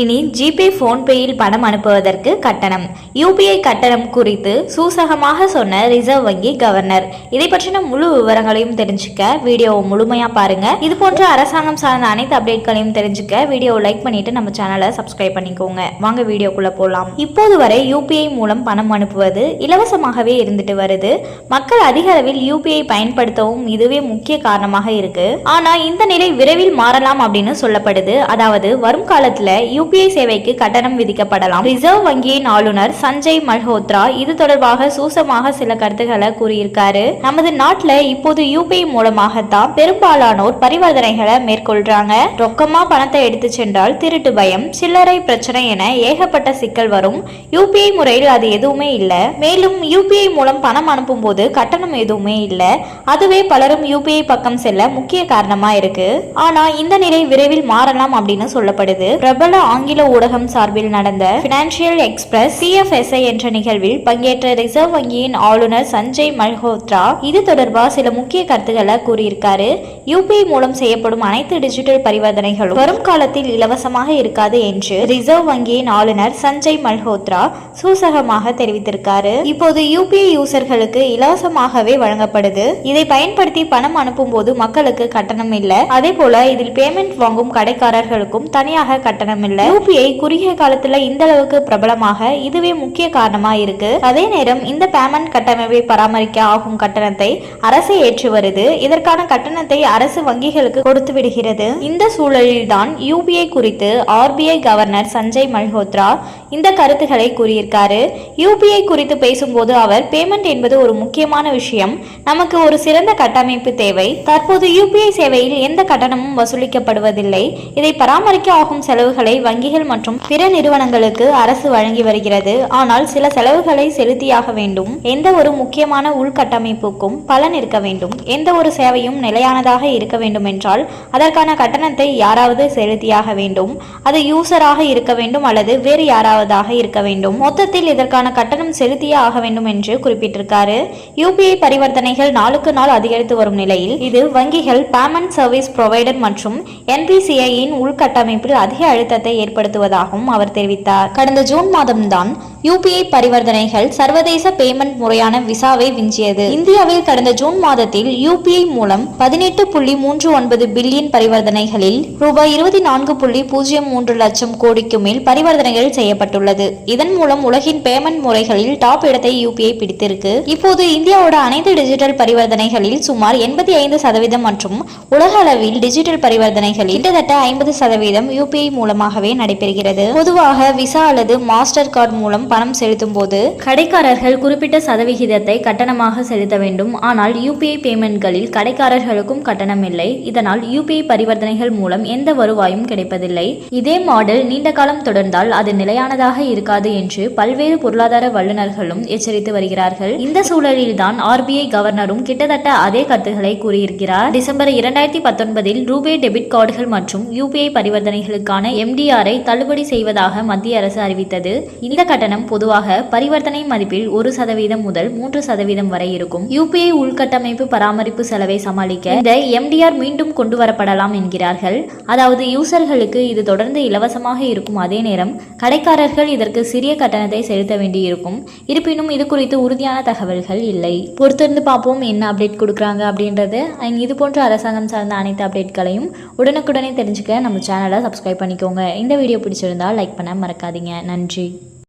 இனி ஜிபே ஃபோன்பேயில் பணம் அனுப்புவதற்கு கட்டணம். யூபிஐ கட்டணம் குறித்து சூசகமாக சொன்ன ரிசர்வ் வங்கி கவர்னர். இதை பற்றின முழு விவரங்களையும் தெரிஞ்சுக்க வீடியோவை முழுமையா பாருங்க. இது போன்ற அரசாங்கம் சார்ந்த அனைத்து அப்டேட்களையும் தெரிஞ்சுக்க வீடியோவை லைக் பண்ணிட்டு நம்ம சேனலை சப்ஸ்கிரைப் பண்ணிக்கோங்க. வாங்க வீடியோக்குள்ள போலாம். இப்போது வரை யூபிஐ மூலம் பணம் அனுப்புவது இலவசமாகவே இருந்துட்டு வருது. மக்கள் அதிக அளவில் யூபிஐ பயன்படுத்தவும் இதுவே முக்கிய காரணமாக இருக்கு. ஆனா இந்த நிலை விரைவில் மாறலாம் அப்படின்னு சொல்லப்படுது. அதாவது வரும் காலத்துல யூபிஐ சேவைக்கு கட்டணம் விதிக்கப்படலாம். ரிசர்வ் வங்கியின் ஆளுநர் சஞ்சய் மல்ஹோத்ரா இது தொடர்பாக சூசமாக சில கருத்துக்களை கூறியிருக்காரு. நமது நாட்டுல இப்போது யூபிஐ மூலமாகத்தான் பெரும்பாலானோர் பரிவர்த்தனைகளை மேற்கொள்றாங்க. ரொக்கமா பணத்தை எடுத்து சென்றால் திருட்டு பயம் சில்லறை பிரச்சனை என ஏகப்பட்ட சிக்கல் வரும். யூபிஐ முறையில் அது எதுவுமே இல்லை. மேலும் யூபிஐ மூலம் பணம் அனுப்பும் போது கட்டணம் எதுவுமே இல்லை. அதுவே பலரும் யூபிஐ பக்கம் செல்ல முக்கிய காரணமா இருக்கு. ஆனா இந்த நிலை விரைவில் மாறலாம் அப்படின்னு சொல்லப்படுது. பிரபல ஆங்கில ஊடகம் சார்பில் நடந்த பினான்சியல் எக்ஸ்பிரஸ் சிஎஃப்எஸ்ஐ என்ற நிகழ்வில் பங்கேற்ற ரிசர்வ் வங்கியின் ஆளுநர் சஞ்சய் மல்ஹோத்ரா இது தொடர்பாக சில முக்கிய கருத்துக்களை கூறியிருக்காரு. யூபிஐ மூலம் செய்யப்படும் அனைத்து டிஜிட்டல் பரிவர்த்தனைகளும் வரும் காலத்தில் இலவசமாக இருக்காது என்று ரிசர்வ் வங்கியின் ஆளுநர் சஞ்சய் மல்ஹோத்ரா சூசகமாக தெரிவித்திருக்காரு. இப்போது யூபிஐ யூசர்களுக்கு இலவசமாகவே வழங்கப்படுது. இதை பயன்படுத்தி பணம் அனுப்பும் போது மக்களுக்கு கட்டணம் இல்லை. அதே போல இதில் பேமெண்ட் வாங்கும் கடைக்காரர்களுக்கும் தனியாக கட்டணம் இல்லை. யூபிஐ குறுகிய காலத்துல இந்த அளவுக்கு பிரபலமாக இதுவே முக்கிய காரணமா இருக்கு. அதே நேரம் இந்த பேமெண்ட் கட்டமைப்பை பராமரிக்க ஆகும் கட்டணத்தை அரசு ஏற்று வருது. இதற்கான கட்டணத்தை அரசு வங்கிகளுக்கு கொடுத்து விடுகிறது. இந்த சூழலில் தான் யூபிஐ குறித்து ஆர்பிஐ கவர்னர் சஞ்சய் மல்ஹோத்ரா இந்த கருத்துக்களை கூறியிருக்காரு. யூபிஐ குறித்து பேசும்போது அவர் பேமெண்ட் என்பது ஒரு முக்கியமான விஷயம். நமக்கு ஒரு சிறந்த கட்டமைப்பு தேவை. தற்போது யூபிஐ சேவையில் எந்த கட்டணமும் வசூலிக்கப்படுவதில்லை. இதை பராமரிக்க ஆகும் செலவுகளை வங்கிகள் மற்றும் பிற நிறுவனங்களுக்கு அரசு வழங்கி வருகிறது. ஆனால் சில செலவுகளை செலுத்தியாக வேண்டும். எந்த ஒரு முக்கியமான உள்கட்டமைப்புக்கும் பலன் இருக்க வேண்டும். எந்த ஒரு சேவையும் நிலையானதாக இருக்க வேண்டும் என்றால் அதற்கான கட்டணத்தை யாராவது செலுத்தியாக வேண்டும். அது யூசராக இருக்க வேண்டும் அல்லது வேறு யாராவதாக இருக்க வேண்டும். மொத்தத்தில் இதற்கான கட்டணம் செலுத்தியே ஆக வேண்டும் என்று குறிப்பிட்டிருக்காரு. யூபிஐ பரிவர்த்தனைகள் நாளுக்கு நாள் அதிகரித்து வரும் நிலையில் இது வங்கிகள் பேமெண்ட் சர்வீஸ் ப்ரொவைடர் மற்றும் என்பிசிஐயின் உள்கட்டமைப்பில் அதிக அழுத்தத்தை ஏற்படுத்துவதாகவும் அவர் தெரிவித்தார். கடந்த ஜூன் மாதம்தான் யூபிஐ பரிவர்த்தனைகள் சர்வதேச பேமெண்ட் முறையான விசாவை விஞ்சியது. இந்தியாவில் கடந்த ஜூன் மாதத்தில் யூபிஐ மூலம் பதினெட்டு புள்ளி மூன்று ஒன்பது பில்லியன் பரிவர்த்தனைகளில் ரூபாய் இருபத்தி நான்கு புள்ளி பூஜ்ஜியம் மூன்று லட்சம் கோடிக்கு மேல் பரிவர்த்தனைகள் செய்யப்பட்டுள்ளது. இதன் மூலம் உலகின் பேமெண்ட் முறைகளில் டாப் இடத்தை யூபிஐ பிடித்திருக்கு. இப்போது இந்தியாவோட அனைத்து டிஜிட்டல் பரிவர்த்தனைகளில் சுமார் எண்பத்தி ஐந்து சதவீதம் மற்றும் உலக அளவில் டிஜிட்டல் பரிவர்த்தனைகளில் கிட்டத்தட்ட ஐம்பது சதவீதம் யூபிஐ மூலமாக மூலமாகவே நடைபெறுகிறது. பொதுவாக விசா அல்லது மாஸ்டர் கார்டு மூலம் பணம் செலுத்தும் போது கடைக்காரர்கள் குறிப்பிட்ட சதவிகிதத்தை கட்டணமாக செலுத்த வேண்டும். ஆனால் யூபிஐ பேமெண்ட்களில் கடைக்காரர்களுக்கும் கட்டணம் இல்லை. இதனால் யூபிஐ பரிவர்த்தனைகள் மூலம் எந்த வருவாயும் கிடைப்பதில்லை. இதே மாடல் நீண்ட காலம் தொடர்ந்தால் அது நிலையானதாக இருக்காது என்று பல்வேறு பொருளாதார வல்லுநர்களும் எச்சரித்து வருகிறார்கள். இந்த சூழலில்தான் ஆர்பிஐ கவர்னரும் கிட்டத்தட்ட அதே கருத்துக்களை கூறியிருக்கிறார். டிசம்பர் இரண்டாயிரத்தி பத்தொன்பதில் ரூபே டெபிட் கார்டுகள் மற்றும் யூபிஐ பரிவர்த்தனைகளுக்கான எம்டிஆரை தள்ளுபடி செய்வதாக மத்திய அரசு அறிவித்தது. இந்த கட்டணம் பொதுவாக பரிவர்த்தனை மதிப்பில் ஒரு சதவீதம் முதல் மூன்று சதவீதம் வரை இருக்கும். யூபிஐ உள்கட்டமைப்பு பராமரிப்பு செலவை சமாளிக்க இந்த எம்டிஆர் மீண்டும் கொண்டு வரப்படலாம் என்கிறார்கள். அதாவது யூசர்களுக்கு இது தொடர்ந்து இலவசமாக இருக்கும் அதே நேரம் கடைக்காரர்கள் இதற்கு சிறிய கட்டணத்தை செலுத்த வேண்டியிருக்கும். இருப்பினும் இது குறித்து உறுதியான தகவல்கள் இல்லை. பொறுத்திருந்து பார்ப்போம் என்ன அப்டேட் கொடுக்குறாங்க அப்படின்றது. and இது போன்ற அரசாங்கம் சார்ந்த அனைத்து அப்டேட்களையும் உடனுக்குடனே தெரிஞ்சுக்க நம்ம சேனலை சப்ஸ்கிரைப் பண்ணிக்கோங்க. இந்த வீடியோ பிடிச்சிருந்தா லைக் பண்ண மறக்காதீங்க. நன்றி.